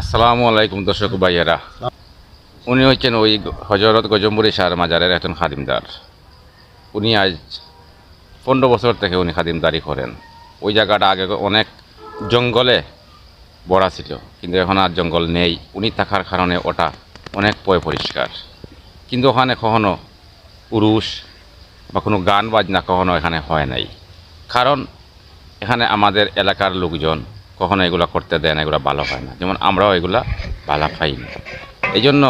আসসালামু আলাইকুম দর্শক ভাইয়েরা। উনি হচ্ছেন ওই হজরত গজম্বরী শাহ মাজারের একজন খাদিমদার। উনি আজ পনেরো বছর থেকে উনি খাদিমদারি করেন। ওই জায়গাটা আগে অনেক জঙ্গলে বড়া ছিল, কিন্তু এখন আর জঙ্গল নেই। উনি থাকার কারণে ওটা অনেক পয় পরিষ্কার। কিন্তু ওখানে কখনো পুরুষ বা কোনো গান বাজনা কখনো এখানে হয় নাই। কারণ এখানে আমাদের এলাকার লোকজন কখনো এগুলো করতে দেয় না, এগুলো ভালো হয় না। যেমন আমরাও এগুলা ভালো পাই না। এই জন্য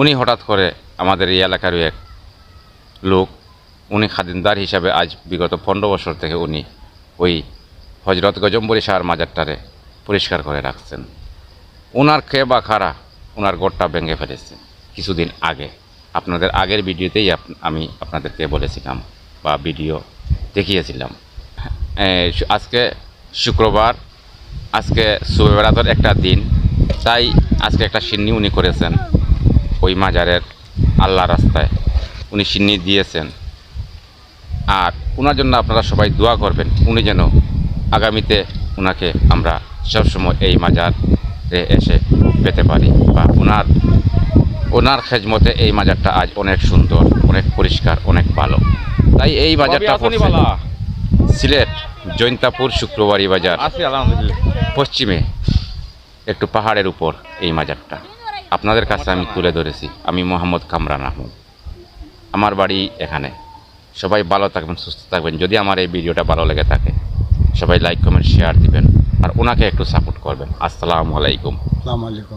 উনি হঠাৎ করে আমাদের এই এলাকারই এক লোক, উনি খাদিনদার হিসাবে আজ বিগত পনেরো বছর থেকে উনি ওই হজরত গজম্বরী শাহর মাজারটারে পরিষ্কার করে রাখছেন। ওনার খেয়ে বা খারা ওনার গোটটা ভেঙে ফেলেছে কিছুদিন আগে। আপনাদের আগের ভিডিওতেই আমি আপনাদেরকে বলেছিলাম বা ভিডিও দেখিয়েছিলাম। আজকে শুক্রবার। আজকে সুবেরাতের একটা দিন তাই আজকে একটা সিন্নি উনি করেছেন ওই মাজারের আল্লাহ রাস্তায়। উনি সিন্নি দিয়েছেন। আর ওনার জন্য আপনারা সবাই দোয়া করবেন উনি যেন আগামীতে ওনাকে আমরা সবসময় এই মাজারে এসে পেতে পারি বা ওনার ওনার খেজমতে এই মাজারটা আজ অনেক সুন্দর অনেক পরিষ্কার অনেক ভালো। তাই এই বাজারটা সিলেট জৈন্তাপুর শুক্রবারী বাজার। আছি আলহামদুলিল্লাহ। পশ্চিমে একটু পাহাড়ের উপর এই মাজারটা। আপনাদের কাছে আমি তুলে ধরেছি আমি মোহাম্মদ কামরান আহমদ। আমার বাড়ি এখানে। সবাই ভালো থাকবেন সুস্থ থাকবেন। যদি আমার এই ভিডিওটা ভালো লেগে থাকে সবাই লাইক কমেন্ট শেয়ার দিবেন। আর ওনাকে একটু সাপোর্ট করবেন। আসসালামু আলাইকুম। আসসালামু আলাইকুম।